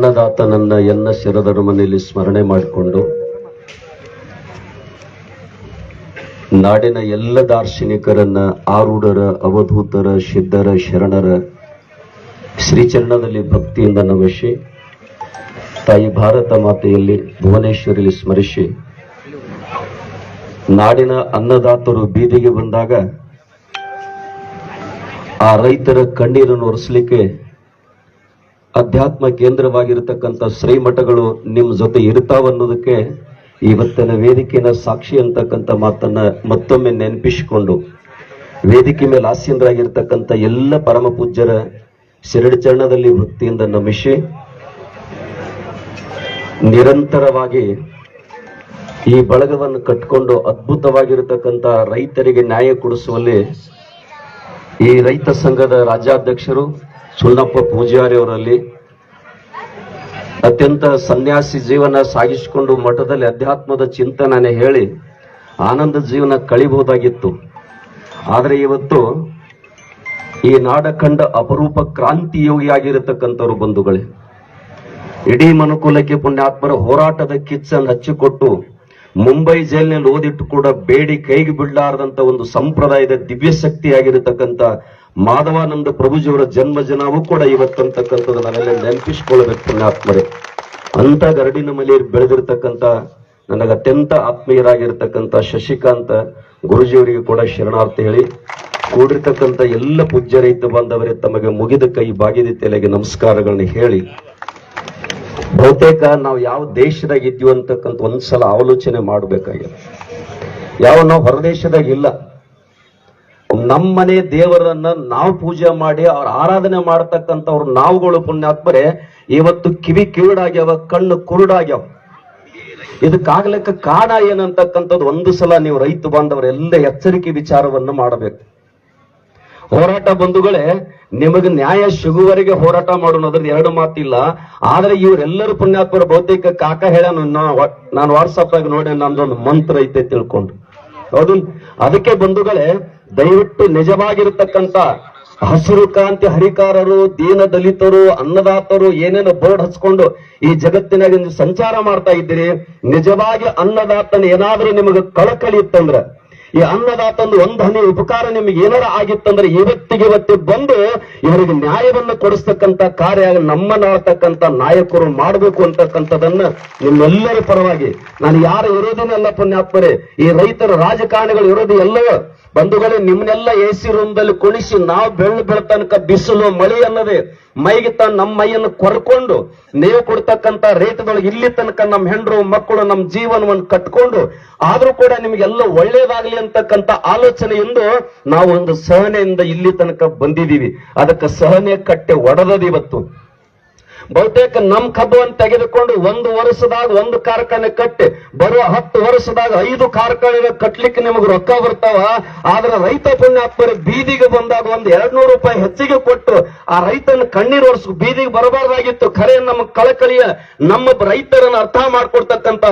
ಅನ್ನದಾತನನ್ನ ಎನ್ನ ಶಿರದರ ಮನೆಯಲ್ಲಿ ಸ್ಮರಣೆ ಮಾಡಿಕೊಂಡು ನಾಡಿನ ಎಲ್ಲ ದಾರ್ಶನಿಕರನ್ನ, ಆರೂಢರ, ಅವಧೂತರ ಸಿದ್ಧರ ಶರಣರ ಶ್ರೀಚರಣದಲ್ಲಿ ಭಕ್ತಿಯಿಂದ ನಮಿಸಿ, ತಾಯಿ ಭಾರತ ಮಾತೆಯಲ್ಲಿ ಭುವನೇಶ್ವರಿಯಲ್ಲಿ ಸ್ಮರಿಸಿ, ನಾಡಿನ ಅನ್ನದಾತರು ಬೀದಿಗೆ ಬಂದಾಗ ಆ ರೈತರ ಕಣ್ಣೀರನ್ನು ಒರೆಸಲಿಕ್ಕೆ ಅಧ್ಯಾತ್ಮ ಕೇಂದ್ರವಾಗಿರತಕ್ಕಂಥ ಶ್ರೀಮಠಗಳು ನಿಮ್ಮ ಜೊತೆ ಇರ್ತಾವ ಅನ್ನೋದಕ್ಕೆ ಇವತ್ತಿನ ವೇದಿಕೆಯ ಸಾಕ್ಷಿ ಅಂತಕ್ಕಂಥ ಮಾತನ್ನ ಮತ್ತೊಮ್ಮೆ ನೆನಪಿಸಿಕೊಂಡು ವೇದಿಕೆ ಮೇಲೆ ಆಸೀನರಾಗಿರ್ತಕ್ಕಂಥ ಎಲ್ಲ ಪರಮ ಪೂಜ್ಯರ ಶಿರಡಿ ಚರಣದಲ್ಲಿ ವೃತ್ತಿಯಿಂದ ನಮಿಸಿ ನಿರಂತರವಾಗಿ ಈ ಬಳಗವನ್ನು ಕಟ್ಕೊಂಡು ಅದ್ಭುತವಾಗಿರತಕ್ಕಂಥ ರೈತರಿಗೆ ನ್ಯಾಯ ಕೊಡಿಸುವಲ್ಲಿ ಈ ರೈತ ಸಂಘದ ರಾಜ್ಯಾಧ್ಯಕ್ಷರು ಸುಣ್ಣಪ್ಪ ಪೂಜಾರಿ ಅವರಲ್ಲಿ ಅತ್ಯಂತ ಸನ್ಯಾಸಿ ಜೀವನ ಸಾಗಿಸಿಕೊಂಡು ಮಠದಲ್ಲಿ ಅಧ್ಯಾತ್ಮದ ಚಿಂತನೆ ಹೇಳಿ ಆನಂದ ಜೀವನ ಕಳಿಬಹುದಾಗಿತ್ತು. ಆದರೆ ಇವತ್ತು ಈ ನಾಡ ಕಂಡ ಅಪರೂಪ ಕ್ರಾಂತಿಯೋಗಿಯಾಗಿರತಕ್ಕಂಥವ್ರು ಬಂಧುಗಳೇ. ಇಡೀ ಮನುಕುಲಕ್ಕೆ ಪುಣ್ಯಾತ್ಮರ ಹೋರಾಟದ ಕಿಚ್ಚನ್ನು ಹಚ್ಚಿಕೊಟ್ಟು ಮುಂಬೈ ಜೈಲಿನಲ್ಲಿ ಓದಿಟ್ಟು ಕೂಡ ಬೇಡಿ ಕೈಗೆ ಬಿಡಲಾರದಂತ ಒಂದು ಸಂಪ್ರದಾಯದ ದಿವ್ಯ ಶಕ್ತಿಯಾಗಿರತಕ್ಕಂಥ ಮಾಧವಾನಂದ ಪ್ರಭುಜಿಯವರ ಜನ್ಮ ಜನವೂ ಕೂಡ ಇವತ್ತಂತಕ್ಕಂಥದ್ದು ನಾವೆಲ್ಲ ನೆನಪಿಸ್ಕೊಳ್ಬೇಕು ಪುಣ್ಯಾತ್ಮರೇ. ಅಂತ ಗರಡಿನ ಮಲೆಯಲ್ಲಿ ಬೆಳೆದಿರ್ತಕ್ಕಂಥ ನನಗೆ ಅತ್ಯಂತ ಆತ್ಮೀಯರಾಗಿರ್ತಕ್ಕಂಥ ಶಶಿಕಾಂತ ಗುರುಜಿಯವರಿಗೆ ಕೂಡ ಶರಣಾರ್ಥಿ ಹೇಳಿ, ಕೂಡಿರ್ತಕ್ಕಂಥ ಎಲ್ಲ ಪೂಜ್ಯ ರೈತ ಬಾಂಧವರೇ ತಮಗೆ ಮುಗಿದ ಕೈ ಬಾಗಿದ ತೆಲೆಗೆ ನಮಸ್ಕಾರಗಳನ್ನು ಹೇಳಿ, ಬಹುತೇಕ ನಾವು ಯಾವ ದೇಶದಾಗ ಇದ್ದೀವಿ ಅಂತಕ್ಕಂಥ ಒಂದ್ಸಲ ಆಲೋಚನೆ ಮಾಡಬೇಕಾಗಿದೆ. ಯಾವ ನಾವು ಹೊರದೇಶದಾಗ ಇಲ್ಲ. ನಮ್ಮನೆ ದೇವರನ್ನ ನಾವು ಪೂಜೆ ಮಾಡಿ ಅವ್ರ ಆರಾಧನೆ ಮಾಡತಕ್ಕಂಥವ್ರು ನಾವುಗಳು ಪುಣ್ಯಾತ್ಮರೆ, ಇವತ್ತು ಕಿವಿ ಕಿವಿಡಾಗ್ಯಾವ, ಕಣ್ಣು ಕುರುಡಾಗ್ಯಾವ. ಇದಕ್ಕಾಗ್ಲಿಕ್ಕೆ ಕಾರಣ ಏನಂತಕ್ಕಂಥದ್ದು ಒಂದು ಸಲ ನೀವು ರೈತ ಬಾಂಧವರೆಲ್ಲ ಎಚ್ಚರಿಕೆ ವಿಚಾರವನ್ನು ಮಾಡಬೇಕು. ಹೋರಾಟ ಬಂಧುಗಳೇ, ನಿಮಗೆ ನ್ಯಾಯ ಸಿಗುವವರೆಗೆ ಹೋರಾಟ ಮಾಡೋಣ ಎರಡು ಮಾತಿಲ್ಲ. ಆದ್ರೆ ಇವರೆಲ್ಲರೂ ಪುಣ್ಯಾತ್ಮರ ಬಹುತೇಕ ಕಾಕ ಹೇಳ ನಾನು ವಾಟ್ಸಪ್ ಆಗಿ ನೋಡಿ ನಂದೊಂದು ಮಂತ್ರ ಐತೆ ತಿಳ್ಕೊಂಡು. ಹೌದು. ಅದಕ್ಕೆ ಬಂಧುಗಳೇ, ದಯವಿಟ್ಟು ನಿಜವಾಗಿರತಕ್ಕಂತ ಹಸಿರು ಕ್ರಾಂತಿ ಹರಿಕಾರರು, ದೀನ ದಲಿತರು, ಅನ್ನದಾತರು ಏನೇನೋ ಬೋರ್ಡ್ ಹಚ್ಕೊಂಡು ಈ ಜಗತ್ತಿನಾಗ ಸಂಚಾರ ಮಾಡ್ತಾ ಇದ್ದೀರಿ. ನಿಜವಾಗಿ ಅನ್ನದಾತನ ಏನಾದ್ರೂ ನಿಮಗೆ ಕಳಕಳಿ ಇತ್ತಂದ್ರ ಈ ಅನ್ನದಾತಂದು ಒಂದು ಹನಿ ಉಪಕಾರ ನಿಮಗೆ ಏನಾರ ಆಗಿತ್ತಂದ್ರೆ ಇವತ್ತಿಗೆ ಇವತ್ತು ಬಂದು ಇವರಿಗೆ ನ್ಯಾಯವನ್ನು ಕೊಡಿಸ್ತಕ್ಕಂಥ ಕಾರ್ಯ ನಮ್ಮನ್ನಾಳ್ತಕ್ಕಂತ ನಾಯಕರು ಮಾಡಬೇಕು ಅಂತಕ್ಕಂಥದನ್ನ ನಿಮ್ಮೆಲ್ಲರ ಪರವಾಗಿ ನಾನು ಯಾರು ಇರೋದನ್ನೆಲ್ಲ ಪುಣ್ಯಾತ್ಮರೇ, ಈ ರೈತರ ರಾಜಕಾರಣಿಗಳು ಇರೋದು ಎಲ್ಲವೋ ಬಂಧುಗಳೇ, ನಿಮ್ಮನ್ನೆಲ್ಲ ಎಸಿ ರೂಮ್ದಲ್ಲಿ ಕುಣಿಸಿ ನಾವು ಬೆಳ್ಳು ಬೆಳತನಕ ಬಿಸಿಲು, ಮಳೆ ಅನ್ನದೆ. ಮೈಗೆ ತ ನಮ್ಮ ಮೈಯನ್ನು ಕೊರ್ಕೊಂಡು, ನೀವು ಕೊಡ್ತಕ್ಕಂತ ರೇಟ್ದೊಳಗೆ ಇಲ್ಲಿ ತನಕ ನಮ್ಮ ಹೆಂಡರು, ಮಕ್ಕಳು, ನಮ್ಮ ಜೀವನವನ್ನು ಕಟ್ಕೊಂಡು, ಆದ್ರೂ ಕೂಡ ನಿಮ್ಗೆಲ್ಲ ಒಳ್ಳೇದಾಗಲಿ ಅಂತಕ್ಕಂತ ಆಲೋಚನೆಯಿಂದ ನಾವು ಒಂದು ಸಹನೆಯಿಂದ ಇಲ್ಲಿ ತನಕ ಬಂದಿದೀವಿ ಅದಕ್ಕೆ ಸಹನೆ ಕಟ್ಟೆ ಒಡೆದದ ಇವತ್ತು. ಬಹುತೇಕ ನಮ್ ಕಬ್ಬವನ್ನು ತೆಗೆದುಕೊಂಡು ಒಂದು ವರ್ಷದಾಗ ಒಂದು ಕಾರ್ಖಾನೆ ಕಟ್ಟಿ, ಬರುವ ಹತ್ತು ವರ್ಷದಾಗ ಐದು ಕಾರ್ಖಾನೆ ಕಟ್ಲಿಕ್ಕೆ ನಿಮಗೆ ರೊಕ್ಕ ಬರ್ತಾವ? ಆದ್ರೆ ರೈತ ಪುಣ್ಯಾತ್ಮರ ಬೀದಿಗೆ ಬಂದಾಗ ಒಂದ್ ಎರಡ್ ನೂರು ರೂಪಾಯಿ ಹೆಚ್ಚಿಗೆ ಕೊಟ್ಟು ಆ ರೈತನ ಕಣ್ಣೀರು ವರ್ಷ ಬೀದಿಗೆ ಬರಬಾರ್ದಾಗಿತ್ತು. ಖರೆ ನಮ್ಮ ಕಳಕಳಿಯ, ನಮ್ಮ ರೈತರನ್ನ ಅರ್ಥ ಮಾಡ್ಕೊಡ್ತಕ್ಕಂತ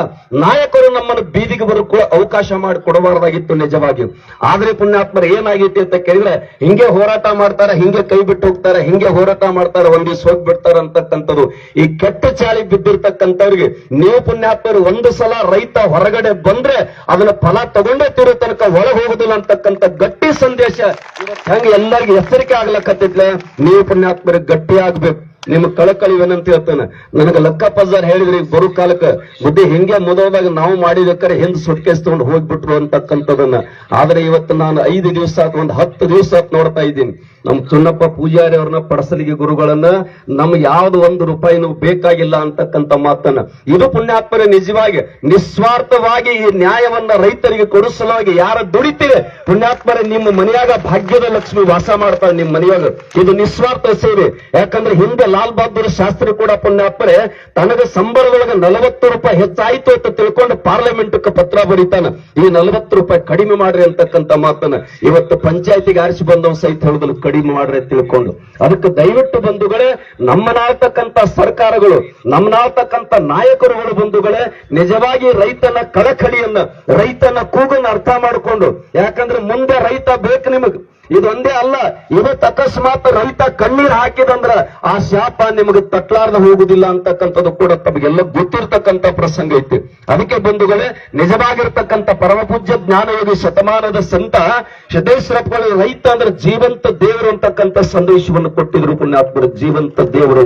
ನಾಯಕರು ನಮ್ಮನ್ನು ಬೀದಿಗೆ ಬರೋಕ್ಕೂ ಅವಕಾಶ ಮಾಡಿ ಕೊಡಬಾರ್ದಾಗಿತ್ತು ನಿಜವಾಗಿ. ಆದ್ರೆ ಪುಣ್ಯಾತ್ಮರ ಏನಾಗಿತ್ತು ಅಂತ ಕೇಳಿದ್ರೆ, ಹಿಂಗೆ ಹೋರಾಟ ಮಾಡ್ತಾರೆ, ಹಿಂಗೆ ಕೈ ಬಿಟ್ಟು ಹೋಗ್ತಾರೆ, ಹಿಂಗೆ ಹೋರಾಟ ಮಾಡ್ತಾರೆ ಒಂದ್ ದಿವ್ಸ ಹೋಗ್ಬಿಡ್ತಾರೆ ಅಂತಕ್ಕಂಥದ್ದು ಈ ಕೆಟ್ಟ ಚಾಳಿ ಬಿದ್ದಿರ್ತಕ್ಕಂಥವ್ರಿಗೆ ನೀವು ಪುಣ್ಯಾತ್ಮರು ಒಂದು ಸಲ ರೈತ ಹೊರಗಡೆ ಬಂದ್ರೆ ಅದನ್ನ ಫಲ ತಗೊಂಡೇ ತಿರೋ ತನಕ ಒಳಗೆ ಹೋಗುದಿಲ್ಲ ಅಂತಕ್ಕಂಥ ಗಟ್ಟಿ ಸಂದೇಶ ಹೆಂಗ ಎಲ್ಲರಿಗೂ ಎಚ್ಚರಿಕೆ ಆಗ್ಲಕ್ಕತ್ತಿದ್ಲೆ ನೀವು ಪುಣ್ಯಾತ್ಮರಿಗೆ ಗಟ್ಟಿ ಆಗ್ಬೇಕು ನಿಮ್ಮ ಏನಂತ ಹೇಳ್ತಾನೆ. ನನಗೆ ಲಕ್ಕ ಪಜಾರ್ ಹೇಳಿದ್ರಿ ಬರೋ ಕಾಲಕ್ಕೆ ಬುದ್ಧಿ ಹಿಂಗೆ ಮೊದಲಾದಾಗ ನಾವು ಮಾಡಿದಕ್ಕರೆ ಹಿಂದ್ ಸುಟ್ಕೇಸ್ ತಗೊಂಡು ಹೋಗ್ಬಿಟ್ರು ಅಂತಕ್ಕಂಥದನ್ನ. ಆದ್ರೆ ಇವತ್ತು ನಾನು ಐದು ದಿವಸ ಆತ್, ಒಂದು ಹತ್ತು ದಿವಸ ನೋಡ್ತಾ ಇದ್ದೀನಿ. ನಮ್ ಚುನ್ನಪ್ಪ ಪೂಜಾರಿ ಅವ್ರನ್ನ ಪಡಸಲಿಗೆ ಗುರುಗಳನ್ನ ನಮ್ಗೆ ಯಾವ್ದು ಒಂದು ರೂಪಾಯಿನೂ ಬೇಕಾಗಿಲ್ಲ ಅಂತಕ್ಕಂಥ ಮಾತನ್ನ. ಇದು ಪುಣ್ಯಾತ್ಮರ ನಿಜವಾಗಿ ನಿಸ್ವಾರ್ಥವಾಗಿ ಈ ನ್ಯಾಯವನ್ನ ರೈತರಿಗೆ ಕೊಡಿಸಲಾಗಿ ಯಾರ ದುಡಿತೀರಿ ಪುಣ್ಯಾತ್ಮರೆ ನಿಮ್ಮ ಮನೆಯಾಗ ಭಾಗ್ಯದ ಲಕ್ಷ್ಮಿ ವಾಸ ಮಾಡ್ತಾರೆ ನಿಮ್ಮ ಮನೆಯಾಗ. ಇದು ನಿಸ್ವಾರ್ಥ ಸೇವೆ. ಯಾಕಂದ್ರೆ ಹಿಂದೆ ಲಾಲ್ ಬಹದ್ದೂರ್ ಶಾಸ್ತ್ರಿ ಕೂಡ ಪುಣ್ಯಾಪರೆ ತನಗ ಸಂಬಳದೊಳಗೆ ನಲವತ್ತು ರೂಪಾಯಿ ಹೆಚ್ಚಾಯಿತು ಅಂತ ತಿಳ್ಕೊಂಡು ಪಾರ್ಲಿಮೆಂಟ್ ಪತ್ರ ಬರೀತಾನ. ಈ ನಲವತ್ತು ರೂಪಾಯಿ ಕಡಿಮೆ ಮಾಡ್ರಿ ಅಂತಕ್ಕಂಥ ಮಾತನ್ನ ಇವತ್ತು ಪಂಚಾಯತಿಗೆ ಆರಿಸಿ ಬಂದವ್ ಸಹಿತ ಹೇಳುದನ್ನು ಕಡಿಮೆ ಮಾಡ್ರಿ ತಿಳ್ಕೊಂಡು. ಅದಕ್ಕೆ ದಯವಿಟ್ಟು ಬಂಧುಗಳೇ, ನಮ್ಮನಾಳ್ತಕ್ಕಂಥ ಸರ್ಕಾರಗಳು, ನಮ್ಮನಾಳ್ತಕ್ಕಂಥ ನಾಯಕರುಗಳು ಬಂಧುಗಳೇ, ನಿಜವಾಗಿ ರೈತನ ಕಳಕಳಿಯನ್ನ, ರೈತನ ಕೂಗನ್ನ ಅರ್ಥ ಮಾಡಿಕೊಂಡು, ಯಾಕಂದ್ರೆ ಮುಂದೆ ರೈತ ಬೇಕು ನಿಮಗೆ. ಇದೊಂದೇ ಅಲ್ಲ, ಇವತ್ತು ಅಕಸ್ಮಾತ್ ರೈತ ಕಣ್ಣೀರ್ ಹಾಕಿದಂದ್ರ, ಆ ಶಾಪ ನಿಮಗೆ ತಟ್ಲಾರ್ದ ಹೋಗುದಿಲ್ಲ ಅಂತಕ್ಕಂಥದ್ದು ಕೂಡ ತಮಗೆಲ್ಲ ಗೊತ್ತಿರ್ತಕ್ಕಂಥ ಪ್ರಸಂಗ ಐತಿ. ಅದಕ್ಕೆ ಬಂಧುಗಳೇ, ನಿಜವಾಗಿರ್ತಕ್ಕಂಥ ಪರಮಪೂಜ್ಯ ಜ್ಞಾನಯೋಗಿ ಶತಮಾನದ ಸಂತ ಸಿದ್ದೇಶ್ವರಪ್ಪಗಳು ರೈತ ಅಂದ್ರೆ ಜೀವಂತ ದೇವರು ಅಂತಕ್ಕಂಥ ಸಂದೇಶವನ್ನು ಕೊಟ್ಟಿದ್ರು ಪುಣ್ಯಾತ್ಮರು, ಜೀವಂತ ದೇವರು.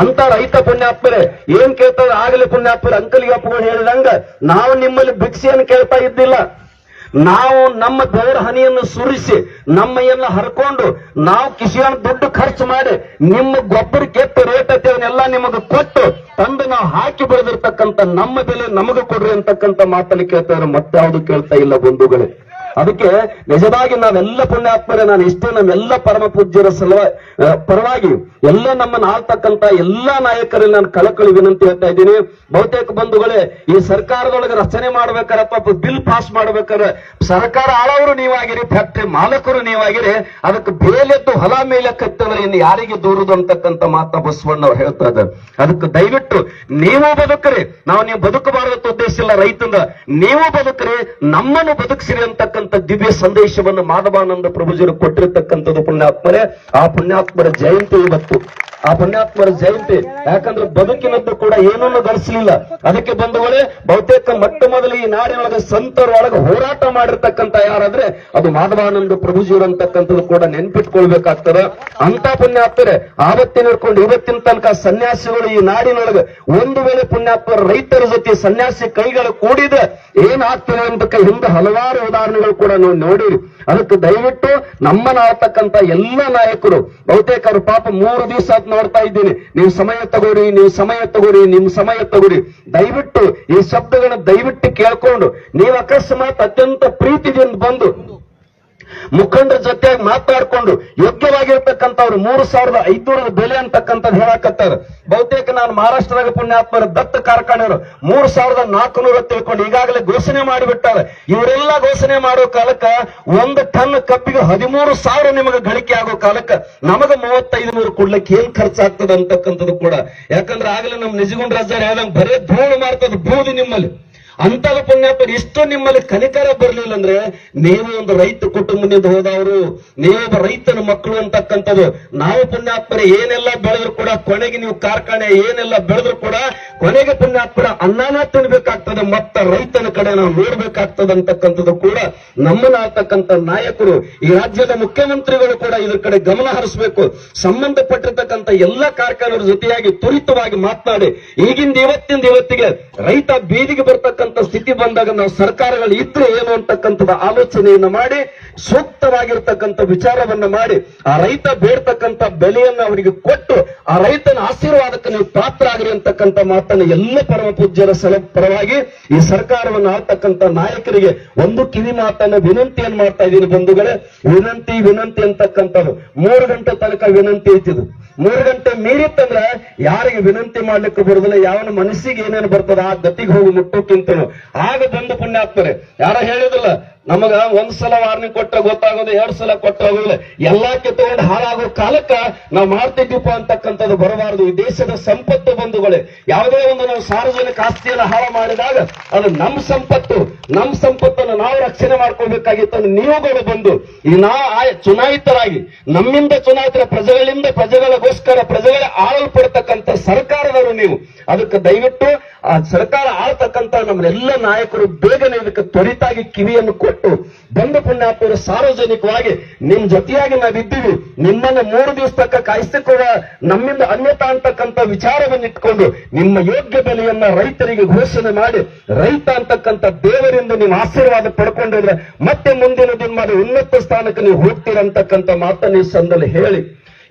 ಅಂತ ರೈತ ಪುಣ್ಯಾತ್ಮರೇ, ಏನ್ ಕೇಳ್ತಾರೆ ಆಗಲಿ ಪುಣ್ಯಾತ್ಮರು, ಅಂಕಲಿಗೆ ಅಪ್ಪಗಳು ಹೇಳಿದಂಗ, ನಾವು ನಿಮ್ಮಲ್ಲಿ ಭಿಕ್ಷೆಯನ್ನು ಕೇಳ್ತಾ ಇದ್ದಿಲ್ಲ. ನಾವು ನಮ್ಮ ಬೆವರ ಹನಿಯನ್ನು ಸುರಿಸಿ ನಮ್ಮಯ್ಯನ್ನ ಹರ್ಕೊಂಡು, ನಾವು ಕಿಸಿಯನ್ನ ದುಡ್ಡು ಖರ್ಚು ಮಾಡಿ, ನಿಮ್ಮ ಗೊಬ್ಬರ ಕೆಟ್ಟ ರೇಟ್ ನಿಮಗೆ ಕೊಟ್ಟು ತಂದು ನಾವು ಹಾಕಿ ಬೆಳೆದಿರ್ತಕ್ಕಂಥ ನಮ್ಮ ಬೆಲೆ ನಮಗೆ ಕೊಡ್ರಿ ಅಂತಕ್ಕಂಥ ಮಾತನ್ನು ಮತ್ತೆ ಯಾವುದು ಕೇಳ್ತಾ ಇಲ್ಲ ಬಂಧುಗಳೇ. ಅದಕ್ಕೆ ನಿಜವಾಗಿ ನಾವೆಲ್ಲ ಪುಣ್ಯಾತ್ಮರೇ, ನಾನು ಇಷ್ಟೇ ನಮ್ಮೆಲ್ಲ ಪರಮ ಪೂಜ್ಯರ ಸಲುವ ಪರವಾಗಿ ಎಲ್ಲ ನಮ್ಮನ್ನ ಆಳ್ತಕ್ಕಂತ ಎಲ್ಲಾ ನಾಯಕರಲ್ಲಿ ನಾನು ಕಳಕಳಿ ವಿನಂತಿ ಹೇಳ್ತಾ ಇದ್ದೀನಿ. ಬಹುತೇಕ ಬಂಧುಗಳೇ, ಈ ಸರ್ಕಾರದೊಳಗೆ ರಚನೆ ಮಾಡ್ಬೇಕಾರೆ ಅಥವಾ ಬಿಲ್ ಪಾಸ್ ಮಾಡ್ಬೇಕಾದ್ರೆ ಸರ್ಕಾರ ಆಳವರು ನೀವಾಗಿರಿ, ಫ್ಯಾಕ್ಟ್ರಿ ಮಾಲಕರು ನೀವಾಗಿರಿ, ಅದಕ್ಕೆ ಬೇಲೆದ್ದು ಹೊಲ ಮೇಲೆ ಕತ್ತಂದ್ರೆ ಇನ್ನು ಯಾರಿಗೆ ದೂರುದು ಅಂತಕ್ಕಂತ ಮಾತ ಬಸವಣ್ಣವ್ರು ಹೇಳ್ತಾ ಇದ್ದಾರೆ. ಅದಕ್ಕೆ ದಯವಿಟ್ಟು ನೀವು ಬದುಕ್ರಿ. ನಾವು ನೀವು ಬದುಕಬಾರದು ಉದ್ದೇಶ ಇಲ್ಲ ರೈತಂದ. ನೀವು ಬದುಕ್ರಿ, ನಮ್ಮನ್ನು ಬದುಕಿಸಿರಿ ಅಂತಕ್ಕಂಥ ದಿವ್ಯ ಸಂದೇಶವನ್ನು ಮಾಧವಾನಂದ ಪ್ರಭುಜರು ಕೊಟ್ಟಿರ್ತಕ್ಕಂಥದ್ದು ಪುಣ್ಯಾತ್ಮರೇ. ಆ ಪುಣ್ಯಾತ್ಮರ ಜಯಂತಿ ಇವತ್ತು. ಆ ಪುಣ್ಯಾತ್ಮರ ಜಯಂತಿ, ಯಾಕಂದ್ರೆ ಬದುಕಿನದ್ದು ಕೂಡ ಏನನ್ನು ಗಳಿಸಲಿಲ್ಲ ಅದಕ್ಕೆ ಬಂದವಳೆ ಬಹುತೇಕ ಮೊಟ್ಟ ಮೊದಲು ಈ ನಾಡಿನೊಳಗೆ ಸಂತರ ಒಳಗೆ ಹೋರಾಟ ಮಾಡಿರ್ತಕ್ಕಂಥ ಯಾರಾದ್ರೆ, ಅದು ಮಾಧವಾನಂದ ಪ್ರಭುಜಿಯವರು ಅಂತಕ್ಕಂಥದ್ದು ಕೂಡ ನೆನ್ಪಿಟ್ಕೊಳ್ಬೇಕಾಗ್ತದ. ಅಂತ ಪುಣ್ಯಾತ್ಮರೇ, ಆವತ್ತಿನ ಹಿಡ್ಕೊಂಡು ಇವತ್ತಿನ ತನಕ ಸನ್ಯಾಸಿಗಳು ಈ ನಾಡಿನೊಳಗೆ ಒಂದು ವೇಳೆ ಪುಣ್ಯಾತ್ಮರ ರೈತರ ಜೊತೆ ಸನ್ಯಾಸಿ ಕೈಗಳು ಕೂಡಿದ ಏನಾಗ್ತದೆ ಅಂತಕ್ಕ ಹಿಂದೆ ಹಲವಾರು ಉದಾಹರಣೆಗಳು ಕೂಡ ನಾವು ನೋಡಿರಿ. ಅದಕ್ಕೆ ದಯವಿಟ್ಟು ನಮ್ಮನಾಗ್ತಕ್ಕಂಥ ಎಲ್ಲ ನಾಯಕರು ಬಹುತೇಕ ಅವರು ಪಾಪ ಮೂರು ದಿವಸ ನೋಡ್ತಾ ಇದ್ದೀನಿ. ನೀವು ಸಮಯ ತಗೋರಿ, ನೀವು ಸಮಯ ತಗೋರಿ ನಿಮ್ ಸಮಯ ತಗೋರಿ. ದಯವಿಟ್ಟು ಈ ಶಬ್ದಗಳನ್ನ ದಯವಿಟ್ಟು ಕೇಳ್ಕೊಂಡು, ನೀವು ಅಕಸ್ಮಾತ್ ಅತ್ಯಂತ ಪ್ರೀತಿದಿಂದ ಬಂದು ಮುಖಂಡರ ಜೊತೆಯಾಗಿ ಮಾತಾಡ್ಕೊಂಡು ಯೋಗ್ಯವಾಗಿರ್ತಕ್ಕಂಥವ್ರು ಮೂರು ಸಾವಿರದ ಐದ್ನೂರ ಬೆಲೆ ಅಂತಕ್ಕಂಥದ್ದು ಹೇಳಕತ್ತಾರ. ಬಹುತೇಕ ನಾನು ಮಹಾರಾಷ್ಟ್ರದಾಗ ಪುಣ್ಯಾತ್ಮರ ದತ್ತ ಕಾರ್ಖಾನೆಯವರು ಮೂರು ಸಾವಿರದ ನಾಲ್ಕುನೂರ ತಿಳ್ಕೊಂಡು ಈಗಾಗಲೇ ಘೋಷಣೆ ಮಾಡಿಬಿಟ್ಟಾರೆ. ಇವರೆಲ್ಲ ಘೋಷಣೆ ಮಾಡೋ ಕಾಲಕ್ಕ ಒಂದು ಟನ್ ಕಪ್ಪಿಗೆ ಹದಿಮೂರು ಸಾವಿರ ನಿಮಗೆ ಗಳಿಕೆ ಆಗೋ ಕಾಲಕ್ಕ ನಮಗೆ ಮೂವತ್ತೈದು ನೂರು ಕೊಡ್ಲಿಕ್ಕೆ ಏನ್ ಖರ್ಚಾಗ್ತದೆ ಅಂತಕ್ಕಂಥದ್ದು ಕೂಡ. ಯಾಕಂದ್ರೆ ಆಗಲೇ ನಮ್ಮ ನಿಜಗುಣ ರಾಜ್ಯ ಬರೇ ಧೂಳು ಮಾಡ್ತದ ಬೂದಿ ನಿಮ್ಮಲ್ಲಿ. ಅಂತದ ಪುಣ್ಯಾತ್ಮರು ಇಷ್ಟು ನಿಮ್ಮಲ್ಲಿ ಕನಿಕರ ಬರಲಿಲ್ಲ ಅಂದ್ರೆ ನೀವು ಒಂದು ರೈತ ಕುಟುಂಬದಿಂದ ಹೋದವರು ನೀವೊಬ್ಬ ರೈತನ ಮಕ್ಕಳು ಅಂತಕ್ಕಂಥದ್ದು. ನಾವು ಪುಣ್ಯಾತ್ಮರ, ಏನೆಲ್ಲ ಬೆಳೆದ್ರು ಕೂಡ ಕೊನೆಗೆ ನೀವು ಕಾರ್ಖಾನೆ ಏನೆಲ್ಲ ಬೆಳೆದ್ರು ಕೂಡ ಕೊನೆಗೆ ಪುಣ್ಯಾತ್ಮರ ಅನ್ನಾನ ತಿನ್ಬೇಕಾಗ್ತದೆ, ಮತ್ತ ರೈತನ ಕಡೆ ನಾವು ನೋಡ್ಬೇಕಾಗ್ತದೆ ಅಂತಕ್ಕಂಥದ್ದು ಕೂಡ ನಮ್ಮನ್ನ ನಾಯಕರು, ಈ ರಾಜ್ಯದ ಮುಖ್ಯಮಂತ್ರಿಗಳು ಕೂಡ ಇದ್ರ ಕಡೆ ಗಮನ ಹರಿಸಬೇಕು. ಸಂಬಂಧಪಟ್ಟಿರ್ತಕ್ಕಂಥ ಎಲ್ಲ ಕಾರ್ಖಾನೆಗಳ ಜೊತೆಯಾಗಿ ತ್ವರಿತವಾಗಿ ಮಾತನಾಡಿ, ಈಗಿಂದ ಇವತ್ತಿಂದ ಇವತ್ತಿಗೆ ರೈತ ಬೀದಿಗೆ ಬರ್ತಕ್ಕಂಥ ಸ್ಥಿತಿ ಬಂದಾಗ ನಾವು ಸರ್ಕಾರಗಳು ಇದ್ರೆ ಏನು ಅಂತಕ್ಕಂಥದ್ದು ಆಲೋಚನೆಯನ್ನ ಮಾಡಿ, ಸೂಕ್ತವಾಗಿರ್ತಕ್ಕಂಥ ವಿಚಾರವನ್ನ ಮಾಡಿ, ಆ ರೈತ ಬೇಡ್ತಕ್ಕಂಥ ಬೆಲೆಯನ್ನ ಅವರಿಗೆ ಕೊಟ್ಟು, ಆ ರೈತನ ಆಶೀರ್ವಾದಕ್ಕೆ ನೀವು ಪಾತ್ರ ಆಗಲಿ ಅಂತಕ್ಕಂಥ ಮಾತನ್ನ ಎಲ್ಲ ಪರಮ ಪೂಜ್ಯರ ಸಲ, ಪರವಾಗಿ ಈ ಸರ್ಕಾರವನ್ನು ಆಳ್ತಕ್ಕಂಥ ನಾಯಕರಿಗೆ ಒಂದು ಕಿವಿ ಮಾತನ್ನು ವಿನಂತಿಯನ್ನು ಮಾಡ್ತಾ ಇದ್ದೀನಿ ಬಂಧುಗಳೇ, ವಿನಂತಿ ವಿನಂತಿ ಅಂತಕ್ಕಂಥದ್ದು. ಮೂರು ಗಂಟೆ ತನಕ ವಿನಂತಿ ಐತಿದು. ಮೂರು ಗಂಟೆ ಮೀರಿತ್ತಂದ್ರ ಯಾರಿಗೆ ವಿನಂತಿ ಮಾಡ್ಲಿಕ್ಕೆ ಬರುದಿಲ್ಲ, ಯಾವನ ಮನಸ್ಸಿಗೆ ಏನೇನು ಬರ್ತದ ಆ ಗತಿಗೆ ಹೋಗಿ ಮುಟ್ಟೋಕ್ಕಿಂತನು. ಆಗ ಬಂದು ಪುಣ್ಯಾತ್ಮರೆ, ಯಾರ ಹೇಳಿದಿಲ್ಲ ನಮಗ ಒಂದ್ ಸಲ ವಾರ್ನಿಂಗ್ ಕೊಟ್ಟ ಗೊತ್ತಾಗೋದು, ಎರಡ್ ಸಲ ಕೊಟ್ಟ ಆಗೋದಿಲ್ಲ. ಎಲ್ಲಾ ಕಿತ್ಕೊಂಡು ಹಾಳಾಗೋ ಕಾಲಕ್ಕ ನಾವು ಮಾಡ್ತಿದ್ದೀಪ ಅಂತಕ್ಕಂಥದ್ದು ಬರಬಾರದು. ಈ ದೇಶದ ಸಂಪತ್ತು ಬಂಧುಗಳೇ, ಯಾವುದೇ ಒಂದು ನಾವು ಸಾರ್ವಜನಿಕ ಆಸ್ತಿಯನ್ನು ಹಾಳು ಮಾಡಿದಾಗ ಅದು ನಮ್ಮ ಸಂಪತ್ತು. ನಮ್ಮ ಸಂಪತ್ತನ್ನು ನಾವು ರಕ್ಷಣೆ ಮಾಡ್ಕೋಬೇಕಾಗಿತ್ತು ನೀವುಗಳು ಬಂದು ಈ ನಾ ಚುನಾಯಿತರಾಗಿ, ನಮ್ಮಿಂದ ಚುನಾಯಿತರ ಪ್ರಜೆಗಳಿಂದ ಪ್ರಜೆಗಳಿಗೋಸ್ಕರ ಪ್ರಜೆಗಳ ಆಳಲ್ಪಡ್ತಕ್ಕಂಥ ಸರ್ಕಾರದವರು ನೀವು. ಅದಕ್ಕೆ ದಯವಿಟ್ಟು ಆ ಸರ್ಕಾರ ಆಳ್ತಕ್ಕಂಥ ನಮ್ಮೆಲ್ಲ ನಾಯಕರು ಬೇಗನೆ ಇದಕ್ಕೆ ತ್ವರಿತಾಗಿ ಕಿವಿಯನ್ನು ಕೊಟ್ಟು ಬಂಧು ಪುಣ್ಯಾತ್ಮರು ಸಾರ್ವಜನಿಕವಾಗಿ ನಿಮ್ ಜೊತೆಯಾಗಿ ನಾವಿದ್ದೀವಿ ನಿಮ್ಮನ್ನ ಮೂರು ದಿವಸ ತಕ್ಕ ಕಾಯಿಸಿಕೊಳ್ಳುವ ನಮ್ಮಿಂದ ಅನ್ಯತಾ ಅಂತಕ್ಕಂಥ ವಿಚಾರವನ್ನು ಇಟ್ಕೊಂಡು ನಿಮ್ಮ ಯೋಗ್ಯ ಬೆಲೆಯನ್ನ ರೈತರಿಗೆ ಘೋಷಣೆ ಮಾಡಿ, ರೈತ ಅಂತಕ್ಕಂಥ ದೇವರಿಂದ ನೀವು ಆಶೀರ್ವಾದ ಪಡ್ಕೊಂಡಿದ್ರೆ ಮತ್ತೆ ಮುಂದಿನ ದಿನ ಉನ್ನತ ಸ್ಥಾನಕ್ಕೆ ನೀವು ಹೋಗ್ತೀರಂತಕ್ಕಂಥ ಮಾತನ್ನ ಈ ಸಂದಲ್ಲಿ ಹೇಳಿ.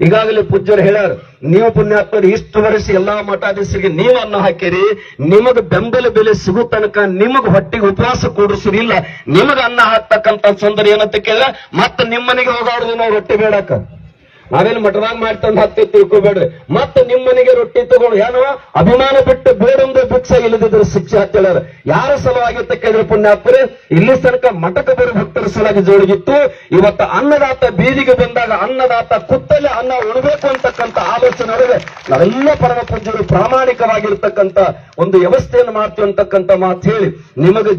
ಈಗಾಗಲೇ ಪೂಜ್ಯರು ಹೇಳ್ಯಾರ, ನೀವು ಪುಣ್ಯಾತ್ಮರು ಇಷ್ಟು ವರ್ಷ ಎಲ್ಲಾ ಮಠಾಧೀಶರಿಗೆ ನೀವು ಅನ್ನ ಹಾಕಿರಿ, ನಿಮಗ ಬೆಂಬಲ ಬೆಲೆ ಸಿಗೋ ತನಕ ನಿಮಗ ಹೊಟ್ಟಿಗೆ ಉಪವಾಸ ಕೂಡಿಸಿರಿಲ್ಲ ನಿಮಗ ಅನ್ನ ಹಾಕ್ತಕ್ಕಂತ ಸುಂದರ ಏನಂತ ಕೇಳಿದ್ರೆ, ಮತ್ತೆ ನಿಮ್ಮನೆಗೆ ಹೋಗಾಡುದು ನಾವು ರೊಟ್ಟಿ ಬೇಡಕ ನಾವೇನು ಮಠದಾಗ ಮಾಡ್ತಂದ ಹತ್ತಿ ತಿಳ್ಕೊಬೇಡ್ರಿ. ಮತ್ತೆ ನಿಮ್ಮನಿಗೆ ರೊಟ್ಟಿ ತಗೊಂಡು ಏನೋ ಅಭಿಮಾನ ಬಿಟ್ಟು ಬೇಡೊಂದು ಭಿಕ್ಷ ಇಲ್ಲದಿದ್ರೆ ಶಿಕ್ಷೆ ಅಂತ ಹೇಳ್ಯಾರ ಯಾರ ಸಲುವಾಗಿ ಅಂತ ಕೇಳಿದ್ರೆ ಪುಣ್ಯಾತ್ಮರೇ? ಇಲ್ಲಿ ತನಕ ಮಠಕ್ಕೆ ಬರೋ ಭಕ್ತರ ಸಲುವಾಗಿ ಜೋಡಿಗಿತ್ತು. ಇವತ್ತು ಅನ್ನದಾತ ಬೀದಿಗೆ ಬಂದಾಗ ಅನ್ನದಾತ ಕುತ್ತಲೆ ಅನ್ನ ಉಣಬೇಕು ಅಂತಕ್ಕಂಥ ಆಲೋಚನೆ ಒಳಗೆ ನಾವೆಲ್ಲ ಪರಮ ಪೂಜ್ಯರು ಪ್ರಾಮಾಣಿಕವಾಗಿರ್ತಕ್ಕಂಥ ಒಂದು ವ್ಯವಸ್ಥೆಯನ್ನು ಮಾಡ್ತೀವಿ ಅಂತಕ್ಕಂಥ ಮಾತು ಹೇಳಿ, ನಿಮಗೆ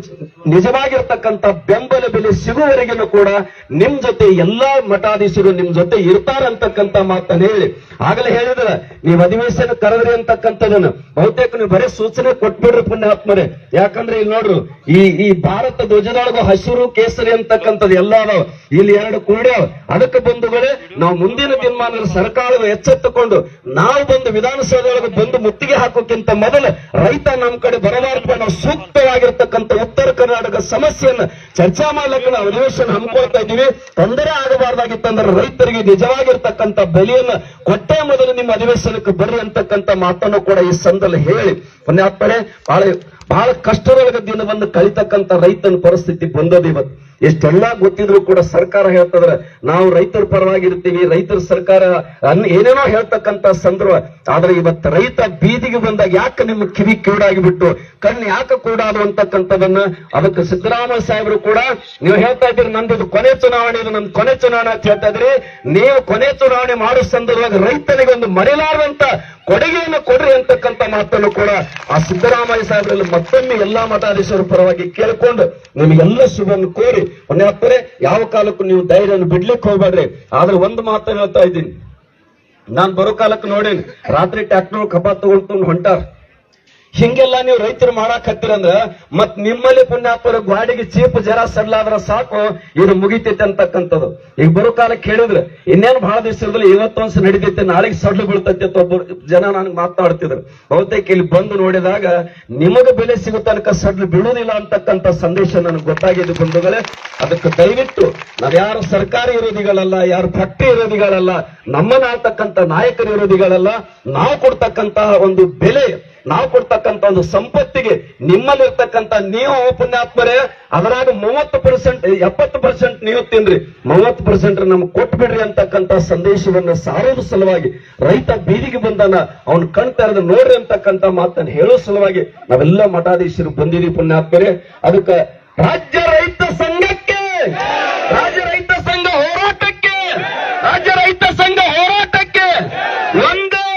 ನಿಜವಾಗಿರ್ತಕ್ಕಂಥ ಬೆಂಬಲ ಬೆಲೆ ಸಿಗುವವರೆಗೂ ಕೂಡ ನಿಮ್ ಜೊತೆ ಎಲ್ಲಾ ಮಠಾಧೀಶರು ನಿಮ್ ಜೊತೆ ಇರ್ತಾರ ಅಂತಕ್ಕಂಥ ಮಾತನ್ನು ಹೇಳಿ. ಆಗಲೇ ಹೇಳಿದ್ರ, ನೀವು ಅಧಿವೇಶನ ಕರೆದ್ರಿ ಅಂತಕ್ಕಂಥದನ್ನು ಬಹುತೇಕ ನೀವು ಬರೀ ಸೂಚನೆ ಕೊಟ್ಬಿಡ್ರಿ ಪುಣ್ಯಾತ್ಮರೇ. ಯಾಕಂದ್ರೆ ಇಲ್ಲಿ ನೋಡ್ರು, ಈ ಈ ಭಾರತ ಧ್ವಜದೊಳಗ ಹಸಿರು ಕೇಸರಿ ಅಂತಕ್ಕಂಥದ್ದು ಎಲ್ಲ ಇಲ್ಲಿ ಎರಡು ಕೂಡ್ಯಾವ ಅದಕ್ಕೆ ಬಂಧುಗಳೇ, ನಾವು ಮುಂದಿನ ದಿನಮಾನದ ಸರ್ಕಾರ ಎಚ್ಚೆತ್ತುಕೊಂಡು, ನಾವು ಬಂದು ವಿಧಾನಸೌಧದೊಳಗೆ ಬಂದು ಮುತ್ತಿಗೆ ಹಾಕೋಕ್ಕಿಂತ ಮೊದಲು ರೈತ ನಮ್ಮ ಕಡೆ ಬರಬಾರದು ನಾವು ಸೂಕ್ತವಾಗಿರ್ತಕ್ಕಂಥ ಉತ್ತರ ಕರ್ನಾಟಕ ಸಮಸ್ಯೆಯನ್ನ ಚರ್ಚಾ ಮಾಡ್ಲಿಕ್ಕೆ ನಾವು ಅಧಿವೇಶನ ಹಮ್ಮಿಕೊಳ್ತಾ ಇದ್ದೀವಿ. ತೊಂದರೆ ಆಗಬಾರ್ದಾಗಿತ್ತಂದ್ರೆ ರೈತರಿಗೆ ನಿಜವಾಗಿರ್ತಕ್ಕಂಥ ಬೆಲೆಯನ್ನ ಕೊಟ್ಟೆ ಮೊದಲು ನಿಮ್ಮ ಅಧಿವೇಶನಕ್ಕೆ ಬರ್ರಿ ಅಂತಕ್ಕಂಥ ಮಾತನ್ನು ಕೂಡ ಈ ಸಂದಲ್ಲಿ ಹೇಳಿ. ಪುಣ್ಯಾತ್ಮನೆ ಬಹಳ ಬಹಳ ಕಷ್ಟದೊಳಗ ದಿನವನ್ನು ಕಳಿತಕ್ಕಂಥ ರೈತನ ಪರಿಸ್ಥಿತಿ ಬಂದದ ಇವತ್ತು. ಎಷ್ಟೆಲ್ಲಾ ಗೊತ್ತಿದ್ರು ಕೂಡ ಸರ್ಕಾರ ಹೇಳ್ತದ್ರ ನಾವು ರೈತರ ಪರವಾಗಿರ್ತೀವಿ, ರೈತರ ಸರ್ಕಾರ ಏನೇನೋ ಹೇಳ್ತಕ್ಕಂತ ಸಂದರ್ಭ. ಆದ್ರೆ ಇವತ್ತು ರೈತ ಬೀದಿಗೆ ಬಂದಾಗ ಯಾಕೆ ನಿಮ್ಮ ಕಿವಿ ಕಿವಿಡಾಗಿಬಿಟ್ಟು ಕಣ್ಣು ಯಾಕೆ ಕೂಡಾದು ಅಂತಕ್ಕಂಥದನ್ನ ಅದಕ್ಕೆ ಸಿದ್ದರಾಮಯ್ಯ ಸಾಹೇಬರು ಕೂಡ ನೀವು ಹೇಳ್ತಾ ಇದ್ದೀರಿ ನಂದು ಕೊನೆ ಚುನಾವಣೆ ಇದು ನನ್ನ ಕೊನೆ ಚುನಾವಣೆ ಅಂತ ಹೇಳ್ತಾ ಇದ್ರಿ ನೀವು ಕೊನೆ ಚುನಾವಣೆ ಮಾಡೋ ಸಂದರ್ಭದಾಗ ರೈತನಿಗೆ ಒಂದು ಮರೆಯಲಾರದಂತ ಕೊಡುಗೆಯನ್ನು ಕೊಡ್ರಿ ಅಂತಕ್ಕಂಥ ಮಾತನ್ನು ಕೂಡ ಆ ಸಿದ್ದರಾಮಯ್ಯ ಸಾಹೇಬರಲ್ಲಿ ಮತ್ತೊಮ್ಮೆ ಎಲ್ಲಾ ಮಠಾಧೀಶರ ಪರವಾಗಿ ಕೇಳಿಕೊಂಡು ನಿಮಗೆಲ್ಲ ಶುಭವನ್ನು ಕೋರಿ. ಪುಣ್ಯಾತ್ಮರೇ ಯಾವ ಕಾಲಕ್ಕೂ ನೀವು ಧೈರ್ಯವನ್ನು ಬಿಡ್ಲಿಕ್ಕೆ ಹೋಗ್ಬೇಡ್ರಿ. ಆದ್ರೆ ಒಂದು ಮಾತನ್ನು ಹೇಳ್ತಾ ಇದ್ದೀನಿ. ನಾನ್ ಬರೋ ಕಾಲಕ್ಕೆ ನೋಡೇನ್. ರಾತ್ರಿ ಟ್ಯಾಕ್ಟರ್ ಕಬ್ಬ ತಗೊಂಡು ಹೊಂಟಾರ. ಹಿಂಗೆಲ್ಲ ನೀವು ರೈತರು ಮಾಡಾಕ್ ಹತ್ತಿರಂದ್ರ ಮತ್ ನಿಮ್ಮಲ್ಲಿ ಪುಣ್ಯಾತ್ಮರ ಗ್ವಾಡಿಗೆ ಚೀಪ್ ಜರ ಸಡ್ಲಾದ್ರ ಸಾಕು, ಇದು ಮುಗಿತೈತೆ ಅಂತಕ್ಕಂಥದ್ದು. ಈಗ ಬರೋ ಕಾಲಕ್ಕೆ ಹೇಳಿದ್ರೆ, ಇನ್ನೇನು ಬಹಳ ದಿವಸದಲ್ಲಿ ಇವತ್ತೊಂದ್ಸ ನಡೀತೈತೆ, ನಾಳೆಗೆ ಸಡ್ಲು ಬೀಳ್ತೈತೆ ಅಂತ ಒಬ್ಬರು ಜನ ನನಗೆ ಮಾತಾಡ್ತಿದ್ರು. ಬಹುತೇಕ ಇಲ್ಲಿ ಬಂದು ನೋಡಿದಾಗ, ನಿಮಗೆ ಬೆಲೆ ಸಿಗೋ ತನಕ ಸಡ್ಲು ಬೀಳುವುದಿಲ್ಲ ಅಂತಕ್ಕಂಥ ಸಂದೇಶ ನನಗೆ ಗೊತ್ತಾಗಿದೆ ಬಂಧುಗಳೇ. ಅದಕ್ಕೆ ದಯವಿಟ್ಟು ನಾವ್ಯಾರು ಸರ್ಕಾರಿ ವಿರೋಧಿಗಳಲ್ಲ, ಯಾರು ಭಕ್ತಿ ವಿರೋಧಿಗಳಲ್ಲ ನಮ್ಮನ್ನ ಆಳ್ತಕ್ಕಂಥ ನಾಯಕರ ವಿರೋಧಿಗಳಲ್ಲ, ನಾವು ಕೊಡ್ತಕ್ಕಂತಹ ಒಂದು ಬೆಲೆ ನಾವು ಕೊಡ್ತಕ್ಕಂತ ಒಂದು ಸಂಪತ್ತಿಗೆ ನಿಮ್ಮಲ್ಲಿರ್ತಕ್ಕಂತ ನೀವು ಪುಣ್ಯಾತ್ಮರೇ ಅದರಾಗ ಮೂವತ್ತು ಪರ್ಸೆಂಟ್, ಎಪ್ಪತ್ತು ಪರ್ಸೆಂಟ್ ನೀವು ತಿನ್ರಿ ಮೂವತ್ತು ಪರ್ಸೆಂಟ್ ನಮ್ಗೆ ಕೊಟ್ಬಿಡ್ರಿ ಅಂತಕ್ಕಂಥ ಸಂದೇಶವನ್ನ ಸಾರೋದ ಸಲುವಾಗಿ. ರೈತ ಬೀದಿಗೆ ಬಂದಾನ, ಅವನ್ ಕಣ್ ತೆರೆದು ನೋಡ್ರಿ ಅಂತಕ್ಕಂಥ ಮಾತನ್ನ ಹೇಳೋ ಸಲುವಾಗಿ ನಾವೆಲ್ಲ ಮಠಾಧೀಶರು ಬಂದಿದೀವಿ ಪುಣ್ಯಾತ್ಮರೇ. ಅದಕ್ಕೆ ರಾಜ್ಯ ರೈತ ಸಂಘಕ್ಕೆ ರಾಜ್ಯ ರೈತ ಸಂಘ ಹೋರಾಟಕ್ಕೆ ರಾಜ್ಯ ರೈತ ಸಂಘ ಹೋರಾಟಕ್ಕೆ ಒಂದೇ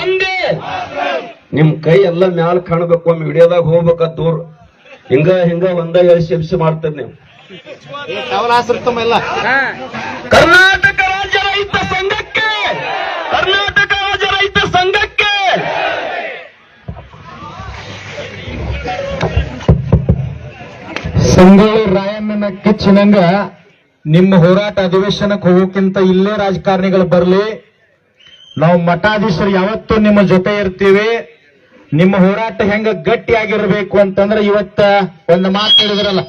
ಒಂದೇ ನಿಮ್ ಕೈ ಎಲ್ಲ ಮ್ಯಾಲ ಕಾಣಬೇಕು ಒಮ್ಮೆ ವಿಡಿಯೋದಾಗ ಹೋಗ್ಬೇಕ ದೂರ್. ಹಿಂಗ ಹಿಂಗ ಒಂದ ಎಳ್ಸಿ ಎಬ್ಸಿ ಮಾಡ್ತದ್ ನೀವು. ಕರ್ನಾಟಕ ರಾಜ್ಯ ರೈತ ಸಂಘಕ್ಕೆ ಕರ್ನಾಟಕ ರಾಜ್ಯ ರೈತ ಸಂಘಕ್ಕೆ. ಸಂಗೊಳ್ಳಿ ರಾಯಣ್ಣನ ಕಿಚ್ಚಿನಂಗ ನಿಮ್ಮ ಹೋರಾಟ ಅಧಿವೇಶನಕ್ಕೆ ಹೋಗೋಕ್ಕಿಂತ ಇಲ್ಲೇ ರಾಜಕಾರಣಿಗಳು ಬರಲಿ. ನಾವು ಮಠಾಧೀಶರು ಯಾವತ್ತೂ ನಿಮ್ಮ ಜೊತೆ ಇರ್ತೀವಿ. ನಿಮ್ಮ ಹೋರಾಟ ಹೆಂಗ ಗಟ್ಟಿಯಾಗಿರ್ಬೇಕು ಅಂತಂದ್ರೆ ಇವತ್ತ ಒಂದು ಮಾತು ಹೇಳಿದ್ರಲ್ಲ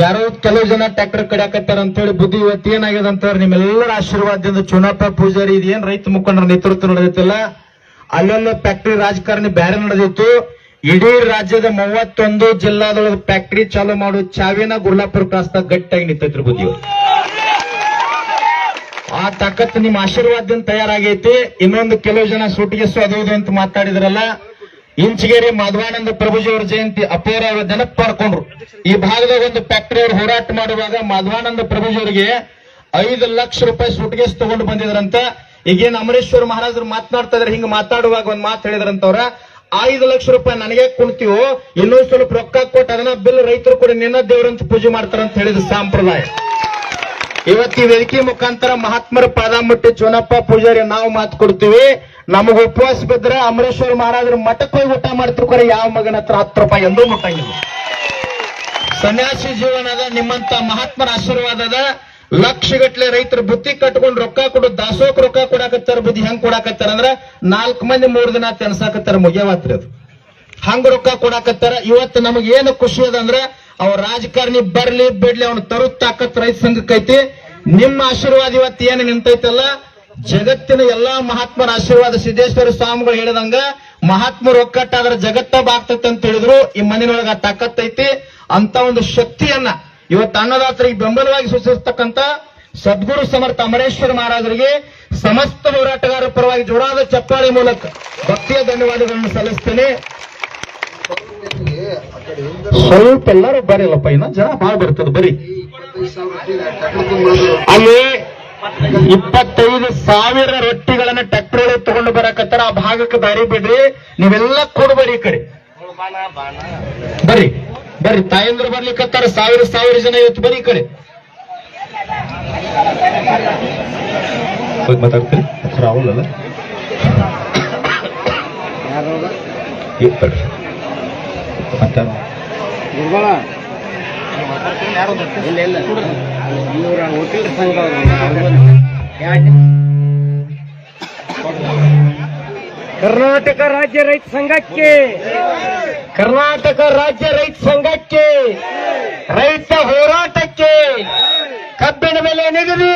ಯಾರೋ ಕೆಲವು ಜನ ಟ್ರ್ಯಾಕ್ಟರ್ ಕಡಿಯಾಕತ್ತಾರ ಅಂತ ಹೇಳಿ ಬುದ್ಧಿ ಇವತ್ತು ಏನಾಗಿದೆ ಅಂತಂದ್ರೆ ನಿಮ್ಮೆಲ್ಲರ ಆಶೀರ್ವಾದದಿಂದ ಚುನಾಪ ಪೂಜಾರಿ ಇದೇನ್ ರೈತ ಮುಖಂಡರ ನೇತೃತ್ವ ನಡೆದಿತ್ತಲ್ಲ ಅಲ್ಲೆಲ್ಲ ಫ್ಯಾಕ್ಟರಿ ರಾಜಕಾರಣಿ ಬ್ಯಾರೆ ನಡೆದಿತ್ತು ಇಡೀ ರಾಜ್ಯದ ಮೂವತ್ತೊಂದು ಜಿಲ್ಲಾದೊಳಗೆ ಫ್ಯಾಕ್ಟರಿ ಚಾಲೂ ಮಾಡೋ ಚಾವಿನ ಗುರ್ಲಾಪುರ ಕ್ರಾಸ್ದಾಗ ಗಟ್ಟಿಯಾಗಿ ನಿಂತೈತ್ರಿ ಬುದ್ಧಿ. ಆ ತಾಕತ್ತು ನಿಮ್ಮ ಆಶೀರ್ವಾದದಿಂದ ತಯಾರಾಗೈತಿ. ಇನ್ನೊಂದು ಕೆಲವು ಜನ ಸೂಟಿಗೆಸು ಅದು ಅಂತ ಮಾತಾಡಿದ್ರಲ್ಲ ಇಂಚಗೇರಿ ಮಾಧವಾನಂದ ಪ್ರಭುಜಿ ಅವರ ಜಯಂತಿ ಅಪೇರ ನೆನಪು ಮಾಡ್ಕೊಂಡ್ರು ಈ ಭಾಗದಾಗ ಒಂದು ಫ್ಯಾಕ್ಟರಿ ಅವರು ಹೋರಾಟ ಮಾಡುವಾಗ ಮಾಧವಾನಂದ ಪ್ರಭುಜಿ ಅವರಿಗೆ ಐದು ಲಕ್ಷ ರೂಪಾಯಿ ಸೂಟ್ಗೇಸ್ ತಗೊಂಡು ಬಂದಿದ್ರಂತ. ಈಗೇನ್ ಅಮರೇಶ್ವರ ಮಹಾರಾಜರು ಮಾತನಾಡ್ತಾ ಇದ್ರೆ, ಹಿಂಗ ಮಾತಾಡುವಾಗ ಒಂದ್ ಮಾತು ಹೇಳಿದ್ರಂತವ್ರ. ಐದು ಲಕ್ಷ ರೂಪಾಯಿ ನನಗೆ ಕುಣ್ತೀವೋ ಇನ್ನೊಂದು ಸ್ವಲ್ಪ ರೊಕ್ಕ ಕೊಟ್ಟು ಅದನ್ನ ಬಿಲ್ ರೈತರು ಕೂಡ, ನಿನ್ನ ದೇವರಂತ ಪೂಜೆ ಮಾಡ್ತಾರಂತ ಹೇಳಿದ ಸಂಪ್ರದಾಯ. ಇವತ್ತು ವೇದಿಕೆ ಮುಖಾಂತರ ಮಹಾತ್ಮರ ಪಾದ ಮುಟ್ಟಿ ಚೋನಪ್ಪ ಪೂಜಾರಿ ನಾವು ಮಾತು ಕೊಡ್ತೀವಿ. ನಮಗ ಉಪವಾಸ ಬಿದ್ರೆ ಅಮರೇಶ್ವರ ಮಹಾರಾಜರ ಮಠಕ್ಕೆ ಹೋಗಿ ಊಟ ಮಾಡ್ತಿರ್ತಾರೆ ಯಾವ ಮಗನ ಹತ್ರ ಹತ್ತು ರೂಪಾಯಿ ಎಂದೂ ಮುಟ್ಟಂಗಿಲ್ಲ ಸನ್ಯಾಸಿ ಜೀವನದ ನಿಮ್ಮಂತ ಮಹಾತ್ಮರ ಆಶೀರ್ವಾದದ ಲಕ್ಷಗಟ್ಲೆ ರೈತರ ಬುತ್ತಿ ಕಟ್ಕೊಂಡು ರೊಕ್ಕ ಕೊಡು, ದಾಸೋಕ್ ರೊಕ್ಕ ಕೊಡಾಕತ್ತಾರ, ಬುದ್ಧಿ ಹೆಂಗ್ ಕೊಡಾಕತ್ತಾರ ಅಂದ್ರ ನಾಲ್ಕು ಮಂದಿ ಮೂರ್ ದಿನ ತೆನ್ಸಾಕತ್ತಾರ ಮುಗಿಯವಾತ್ರಿ ಅದು. ಹಂಗ ರೊಕ್ಕ ಕೊಡಾಕತ್ತಾರ. ಇವತ್ತು ನಮಗೆ ಏನು ಖುಷಿ ಅದ ಅಂದ್ರ ಅವ ರಾಜಕಾರಣಿ ಬರ್ಲಿ ಬಿಡ್ಲಿ ಅವನು ತರು ತಾಕತ್ ರೈತ ಸಂಘಕ್ಕೈತಿ ನಿಮ್ಮ ಆಶೀರ್ವಾದ ಇವತ್ತು ಏನು ನಿಂತೈತಲ್ಲ? ಜಗತ್ತಿನ ಎಲ್ಲಾ ಮಹಾತ್ಮರ ಆಶೀರ್ವಾದ ಸಿದ್ದೇಶ್ವರ ಸ್ವಾಮಿಗಳು ಹೇಳಿದಂಗ ಮಹಾತ್ಮರು ಒಕ್ಕಟ್ಟಾದ್ರ ಜಗತ್ತ ಬಾಗ್ತೈತೆ ಅಂತ ಹೇಳಿದ್ರು. ಈ ಮನೆಯೊಳಗ ಆ ತಾಕತ್ ಐತಿ. ಅಂತ ಒಂದು ಶಕ್ತಿಯನ್ನ ಇವತ್ತು ಅನ್ನದಾತರಿಗೆ ಬೆಂಬಲವಾಗಿ ಸೂಚಿಸತಕ್ಕಂತ ಸದ್ಗುರು ಸಮರ್ಥ ಅಮರೇಶ್ವರ ಮಹಾರಾಜರಿಗೆ ಸಮಸ್ತ ಹೋರಾಟಗಾರರ ಪರವಾಗಿ ಜೋರಾದ ಚಪ್ಪಾಳೆ ಮೂಲಕ ಭಕ್ತಿಯ ಧನ್ಯವಾದಗಳನ್ನು ಸಲ್ಲಿಸ್ತೇನೆ. ಸ್ವಲ್ಪ ಎಲ್ಲರೂ ಬರೀಲ್ಲಪ್ಪ ಇನ್ನ ಜನ ಬಾಳ ಬರ್ತದೆ ಬರೀ. ಅಲ್ಲಿ ಇಪ್ಪತ್ತೈದು ಸಾವಿರ ರೊಟ್ಟಿಗಳನ್ನ ಟ್ರ್ಯಾಕ್ಟರ್ ತಗೊಂಡು ಬರಕತ್ತಾರ ಆ ಭಾಗಕ್ಕೆ ದಾರಿ ಬಿಡ್ರಿ ನೀವೆಲ್ಲ ಕೊಡ್ಬರಿ ಈ ಕಡೆ. ಬರ್ರಿ ಬರ್ರಿ ತಾಯಂದ್ರು ಬರ್ಲಿಕ್ಕತ್ತಾರ ಸಾವಿರ ಸಾವಿರ ಜನ ಇವತ್ತು ಬರೀ ಈ ಕಡೆ. ಮಾತಾಡ್ತೀರಿ? ರಾಹುಲ್ ಅಲ್ಲ. ಮತ್ತೆ? ಕರ್ನಾಟಕ ರಾಜ್ಯ ರೈತ ಸಂಘಕ್ಕೆ ಕರ್ನಾಟಕ ರಾಜ್ಯ ರೈತ ಸಂಘಕ್ಕೆ ರೈತ ಹೋರಾಟಕ್ಕೆ ಕಬ್ಬಿನ ಮೇಲೆ ನಿಗದಿ.